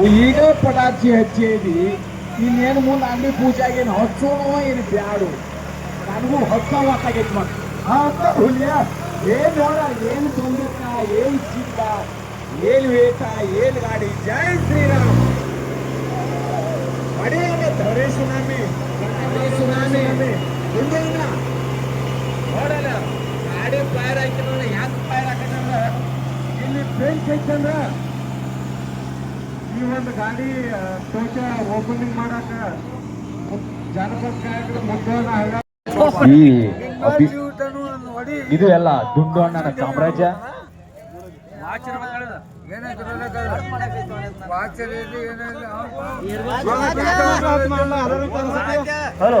ಈಗ ಪಟಾಕ್ಷಿ ಹಚ್ಚೇದಿ ಇನ್ನೇನು ಮುಂದೆ ಅಂಗಡಿ ಪೂಜೆ ಆಗೇನು ಹಚ್ಚೋಣ ಏನು ಬ್ಯಾಡು. ನನಗೂ ಹೊಸ ಹೊತ್ತಾಗೈತಿ ಮತ್ತೆ ಅಂತ ಹುಲಿಯ, ಏನ್ ನೋಡ ಏನು ತುಂಬಿಕ ಏನು ಚಿಕ್ಕ ಏನು ವೇತ, ಏನು ಗಾಡಿ. ಜೈ ಶ್ರೀರಾಮ್. ಮಡಿಯಾಗೆ ಧರೆ ಸುನಾಮಿ ಸುನಾಮಿ. ಹಿಂದಿನ ನೋಡಲ್ಲ, ಗಾಡಿ ಫೈರ್ ಹಾಕಿದ್ರೆ ಯಾಕೆ ಫೈರ್ ಹಾಕಿದ್ರೆ ಇಲ್ಲಿ ಪೇಂಟ್ ಐತಂದ್ರ ಈ ಒಂದು ಗಾಡಿ ಶೋಚ ಓಪನಿಂಗ್ ಮಾಡಾಕ ಜಾನಪದ ಕಾರ್ಯಕ್ರಮ ಅಭಿ- ಇದು ಎಲ್ಲ ದುಂಡು ಅಣ್ಣನ ಸಾಮ್ರಾಜ್ಯ. ಹಲೋ.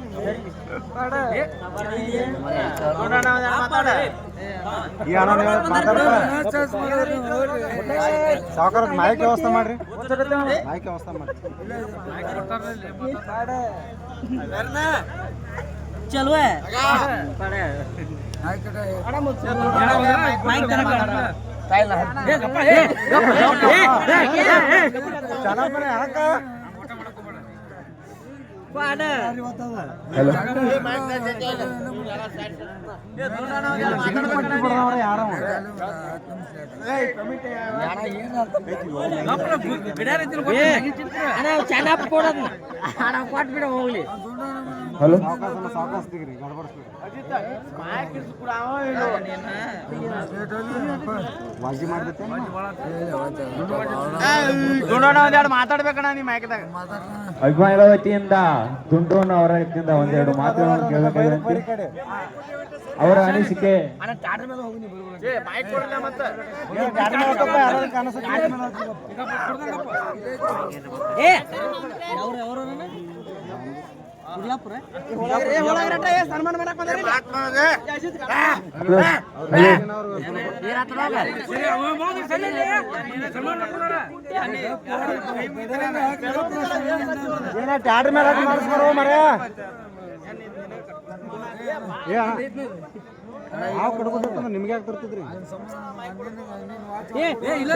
ಸಾವುಕಾರ ಮಾಹಿತಿ ವ್ಯವಸ್ಥೆ ಮಾಡ್ರಿ. ಮಾಹಿತಿ ವ್ಯವಸ್ಥೆ ಮಾಡ್ರಿ. ಚಲೋ ಚೆನ್ನಾಗಿ ಕೊಡೋದ್ ಹಣ ಕೊಟ್ಟು ಬಿಡ ಹೋಗ್ಲಿ ಹಲೋ ಮಾತಾಡ್ಬೇಕಣ್ಣ ನಿಮ್ಮ ಮಾಯ್ಕದಾಗ ಅಭಿಮಾನಿಗಳ ವತಿಯಿಂದ ದುಂಡ್ರನ್ನ ಅವರ ವ್ಯಕ್ತಿಯಿಂದ ಒಂದೆರಡು ಮಾತುಗಳನ್ನು ಕೇಳಬೇಕಾಗಿದೆ ಅವರ ಅನಿಸಿಕೆ ಏ ಟ್ಯಾಡ್ರ ಮೇಲೆ ಮಾಡಿಸ್ಬಾರೋ ಮರ. ಏ ನಾವು ಕೊಡ್ಬೋದಂತ ನಿಮ್ಗೆ ಯಾಕೆ ತರ್ತಿದ್ರಿ ಸನ್ಮಾನ ಅದೇ ಹತ್ರಿ ಇಲ್ಲ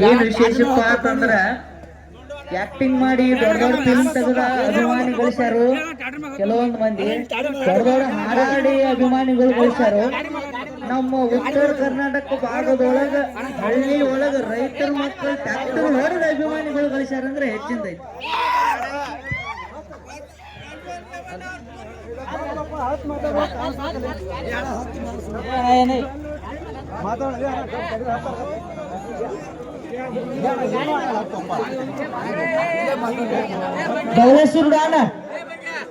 ಏನ್ ವಿಶೇಷಪ್ಪ ಅಂತಂದ್ರ ಆಕ್ಟಿಂಗ್ ಮಾಡಿ ದೊಡ್ಡ ದೊಡ್ಡ ಫಿಲ್ಮ್ ತೆಗೆದ ಅಭಿಮಾನಿ ಗಳಿಸ್ಯಾರು. ಕೆಲವೊಂದು ಮಂದಿ ದೊಡ್ಡ ದೊಡ್ಡ ಹಾರಾಡಿ ಅಭಿಮಾನಿಗಳು ಗಳಿಸ್ಯಾರು. ನಮ್ಮ ಉತ್ತರ ಕರ್ನಾಟಕ ಭಾಗದೊಳಗ ಹಳ್ಳಿ ಒಳಗ ರೈತರ ಮಕ್ಕಳು ಟ್ಯಾಕ್ಟರ್ ಹೊಡೆದ ಅಭಿಮಾನಿಗಳು ಗಳಿಸ್ಯಾರ ಅಂದ್ರೆ ಹೆಚ್ಚಿಂದ ಅಣ್ಣ.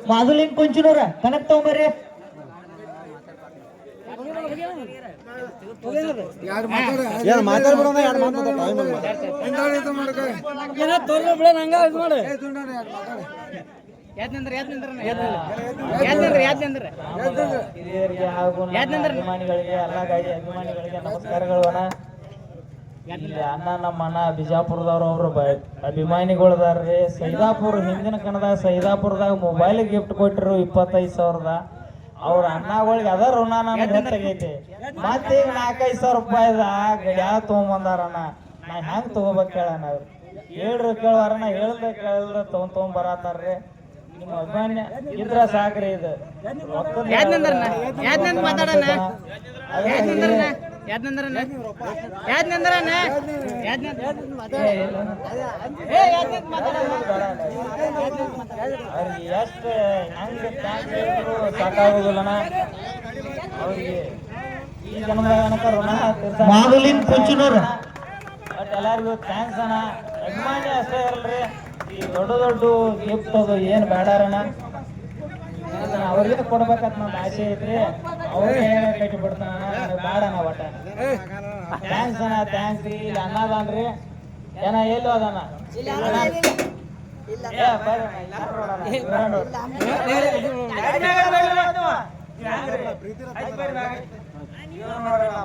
ಮಾಧುಲಿಂಗ್ ಕೊಂಚಿನವ್ರ ಕನಕ್ ತಗೊಂಬರ್ರಿ. ಏನು ಮಾತಾಡ್ಬಿಡೋಣ ಯಾರು ಮಾತು ಟೈಮ್ ಏನೋ ನಂಗ ಇದು ಮಾಡು. ಹಿರಿಯರಿಗೆ ಹಾಗೂ ನಮ್ಮ ಅಭಿಮಾನಿಗಳಿಗೆ ಎಲ್ಲ ಗಾಡಿ ಅಭಿಮಾನಿಗಳಿಗೆ ನಮಸ್ಕಾರಗಳು ಅಣ್ಣ. ಇಲ್ಲಿ ಅಣ್ಣ ನಮ್ಮ ಅಣ್ಣ ಬಿಜಾಪುರದವ್ರು ಅವರು ಅಭಿಮಾನಿಗಳದಾರ್ರಿ. ಸೈದಾಪುರ ಹಿಂದಿನ ಕಣದಾಗ ಸೈದಾಪುರದಾಗ ಮೊಬೈಲ್ ಗಿಫ್ಟ್ ಕೊಟ್ಟರು ಇಪ್ಪತ್ತೈದು ಸಾವಿರದ. ಅವ್ರ ಅಣ್ಣಗಳಿಗೆ ಅದ ಋಣ ನನಗೆ ಹೆಚ್ಚಾಗೈತಿ ಮತ್ತೆ ಈಗ ನಾಲ್ಕೈದು ಸಾವಿರ ರೂಪಾಯಿದ ಯಾವ ತೊಗೊಂಬಂದಾರಣ್ಣ ನಾ ಹೆಂಗ್ ತಗೋಬೇಕು ಕೇಳಣ್ಣ ಅವ್ರು. ಹೇಳ್ರಿ ಕೇಳವಾರಣ್ಣ ಹೇಳ್ದೆ ಕೇಳಿದ್ರೆ ತೊಗೊಂಡ್ ತೊಗೊಂಡ್ ಬರತ್ತಾರ್ರಿ. ನಿಮ್ಮ ಅಭಿಮಾನ್ಯ ಇದ್ರ ಸಾಕ್ರಿ ಇದು. ಏ ಅವ್ರಿಗೆ ಎಷ್ಟು ಹೆಂಗ್ ಥ್ಯಾಂಕ್ಸ್ ಹೇಳಿದ್ರು ಸಾಕಾಗೋದಿಲ್ಲಣ್ಣ ಅವ್ರಿಗೆ ಈ ಜನ್ಮದಾಗ ಅನಕ ಋಣ ಮಾಧುಲಿನ್ ಕುಂಚನೂರ ಬಟ್ ಎಲ್ಲರಿಗೂ ಥ್ಯಾಂಕ್ಸ್ ಅಣ್ಣ. ಅಭಿಮಾನಿ ಅಷ್ಟೇ ಇರಲ್ರಿ. ಈ ದೊಡ್ಡ ದೊಡ್ಡ ಗಿಫ್ಟ್ ಅದು ಏನು ಬೇಡಾರಣ ಅವ್ರಿಗೆ ಕೊಡ್ಬೇಕಂತ ನಮ್ಮ ಆಸೆ ಐತ್ರಿ. ಅವ್ರಿಗೆ ಕಟ್ಟಿ ಬಿಡ್ತಾನ ಬೇಡ ಅಣ್ಣ ಒಟ್ಟ. ಥ್ಯಾಂಕ್ಸ್ ಅಣ್ಣ ಥ್ಯಾಂಕ್ಸ್ ಇಲ್ಲಿ ಅನ್ನದಾನ್ರಿ ಏನ ಎಲ್ಲೋ ಅಣ್ಣ, ಅಣ್ಣ,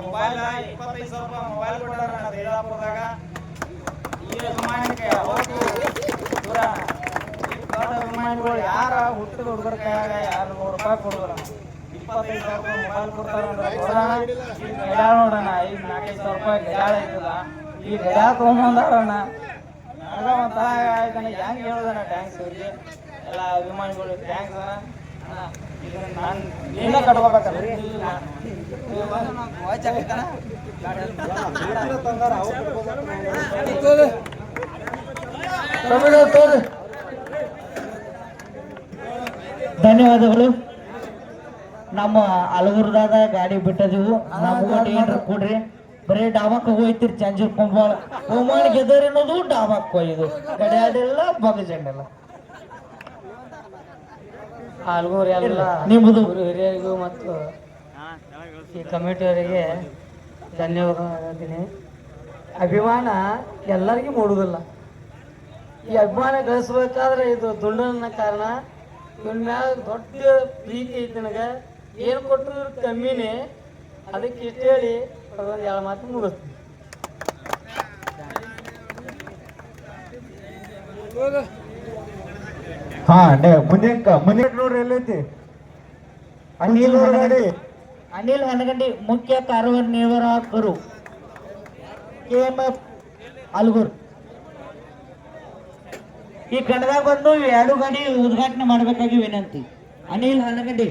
ಮೊಬೈಲ್ ಇಪ್ಪತ್ತೈದು ಸಾವಿರ ರೂಪಾಯಿ ಮೊಬೈಲ್ ಕೊಟ್ಟಾರ ಅಣ್ಣ ದೇದಾಪುರದಾಗ. ಈ ಅಭಿಮಾನಿಗೆ ಹೋಗಿ ದೂರ ಅಣ್ಣ. ಈ ದೊಡ್ಡ ಅಭಿಮಾನಿಗಳು ಯಾರ ಹುಟ್ಟಿದ ಹುಡುಗರ ಕೈಯಾಗ ಯಾರು ನೂರು ರೂಪಾಯಿ ಕೊಡುದ್ರ ಇಪ್ಪತ್ತೈದು ಸಾವಿರ ರೂಪಾಯಿ ಮೊಬೈಲ್ ಕೊಡ್ತಾರ ನೋಡೋಣ. ಐದು ನಾಲ್ಕೈದು ಸಾವಿರ ರೂಪಾಯಿ ಗಡ್ಯಾಳ ಐತದ ಈ ಗಡ್ಯಾಳ ತೊಗೊಂಬಂದಾರಣ್ಣ. ನನಗ ಒಂಥರ ಆಯ್ತಾನೆ. ಹೆಂಗ್ ಹೇಳೋದಣ್ಣ ಟ್ಯಾಂಕ್ಸ್ ಅವ್ರಿಗೆ. ಎಲ್ಲ ಅಭಿಮಾನಿಗಳು ಟ್ಯಾಂಕ್ಸ್ ಇದನ್ನ ನಾನು ನೀನೇ ಕಟ್ಕೋಬೇಕಲ್ರಿ. ಧನ್ಯವಾದಗಳು. ನಮ್ಮ ಅಲಗುರ್ದಾಗ ಗಾಡಿ ಬಿಟ್ಟದಿವು. ನಮಗೂ ಏನ್ರ ಕೊಡ್ರಿ. ಬರೀ ಡಾಬಾಕ್ ಹೋಯ್ತಿರಿ ಚಂಜೂರ್ ಕುಂಬಾಳ. ಕುಂಬಾಳ ಗೆದರ್ ಅನ್ನೋದು ಡಾಬಾಕ್ ಹೋಯ್ದು. ಗಡಿಯಾಡಿಲ್ಲ ಬಗಜಂಡಿಲ್ಲ ಆಲ್ಗೂರ್ ಎಲ್ಲ. ನಿಮ್ಮದು ಹಿರಿಯರಿಗೂ ಮತ್ತು ಈ ಕಮಿಟಿಯವರಿಗೆ ಧನ್ಯವಾದ ಹೇಳ್ತೀನಿ. ಅಭಿಮಾನ ಎಲ್ಲರಿಗೂ ಮೂಡುವುದಿಲ್ಲ. ಈ ಅಭಿಮಾನ ಗಳಿಸ್ಬೇಕಾದ್ರೆ ಇದು ದುಂಡನ ಕಾರಣ. ಇವನ್ ಮ್ಯಾಲ ದೊಡ್ಡ ಪ್ರೀತಿ ಐತಿ ನನಗೆ. ಏನು ಕೊಟ್ಟರು ಕಮ್ಮಿನೇ. ಅದಕ್ಕೆ ಇಷ್ಟ ಹೇಳಿ ಅದೊಂದು ಎರಡು ಮಾತು ಮುಗಿಸ್ತೀನಿ. ಹಾ ಡೇ ಮುಂದೆ ಕ- ಮುಂದೆ ನೋಡ್ರಿ ಎಲ್ಲೈತಿ? ಅನಿಲ್ ಗಾಡಿ ಅನಿಲ್ ಹನಗಂಡಿ ಮುಖ್ಯ ಕಾರ್ಯನಿರ್ವಾಹಕರು ಕೆ ಎಂ ಎಫ್ ಅಲ್ಗೂರ್. ಈ ಕನ್ನಡದಾಗ ಬಂದು ಎರಡು ಗಾಡಿ ಉದ್ಘಾಟನೆ ಮಾಡಬೇಕಾಗಿ ವಿನಂತಿ. ಅನಿಲ್ ಹನಗಂಡಿ